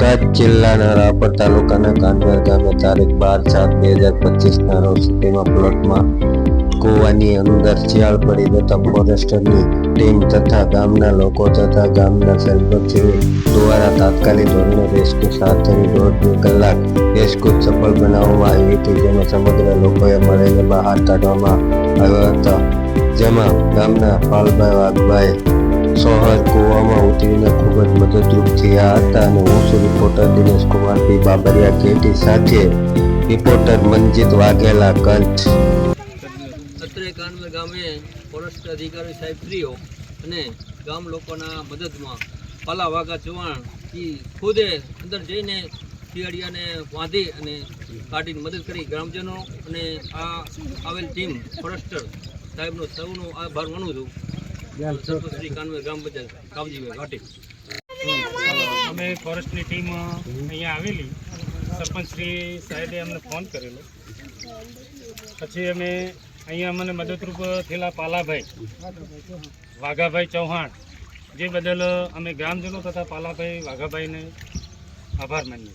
બોટાદ જિલ્લાના રાપર તાલુકાના કાનવેર ગામે તારીખ બાર સાત બે હજાર પચીસના રોજ સિટીમાં પ્લોટમાં કૂવાની અંદર શિયાળ પડી જતા ફોરેસ્ટરની ટીમ તથા ગામના લોકો તથા ગામના સરપંચો દ્વારા તાત્કાલિક ધોરણે રેસ્ક્યુ સાત થઈ દોઢ કલાક રેસ્ક્યુ સફળ બનાવવામાં આવી હતી. જેમાં સમગ્ર લોકોએ મળીને બહાર કાઢવામાં આવ્યા હતા. જેમાં ગામના પાલભાઈ વાઘભાઈ સોહર ગોવામાં ઉતરીને ખૂબ જ મદદરૂપ થયા હતા અને હું છું રિપોર્ટર દિનેશ કુમાર પી બાબરિયા કેટી સાથે રિપોર્ટર મનજીત વાઘેલા કચ્છ. અત્રે કાનવે ગામે ફોરેસ્ટ અધિકારી સાહેબ શ્રીઓ અને ગામ લોકોના મદદમાં પાલા વાઘા ચૌહાણ એ ખુદે અંદર જઈને શિયાળિયાને વાંધી અને કાઢીને મદદ કરી. ગ્રામજનો અને આ આવેલ ટીમ ફોરેસ્ટર સાહેબનો સૌનો આભાર માનું છું. સરપંચ શ્રી ગ્રામ પંચાયત કામજીભાઈ ઘાટી. અમે ફોરેસ્ટની ટીમ અહીંયા આવેલી. સરપંચશ્રી સાહેબે અમને ફોન કરેલો. પછી અમે અહીંયા મને મદદરૂપ થયેલા પાલાભાઈ વાઘાભાઈ ચૌહાણ જે બદલ અમે ગ્રામજનો તથા પાલાભાઈ વાઘાભાઈને આભાર માનીએ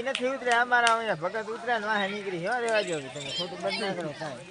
એ નથી ઉતર્યા અમારા અહીંયા ભગત ઉતર્યા ને વાહે નીકળી હો રેવા જો તમે ખોટું બંધ ના કરો કાંઈ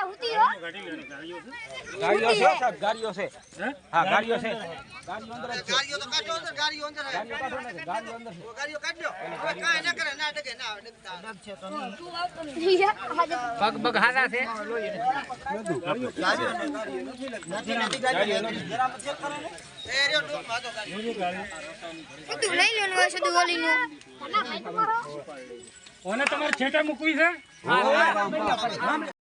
છે ઉતી હો ગાડીઓ છે સાહેબ ગાડીઓ છે. ગાડીઓ અંદર છે. ગાડીઓ છે. પગ પગ હારા છે. તું લઈ લો ને સદુ ઓલી નું ઓને તમારે છેટા મૂકવી છે?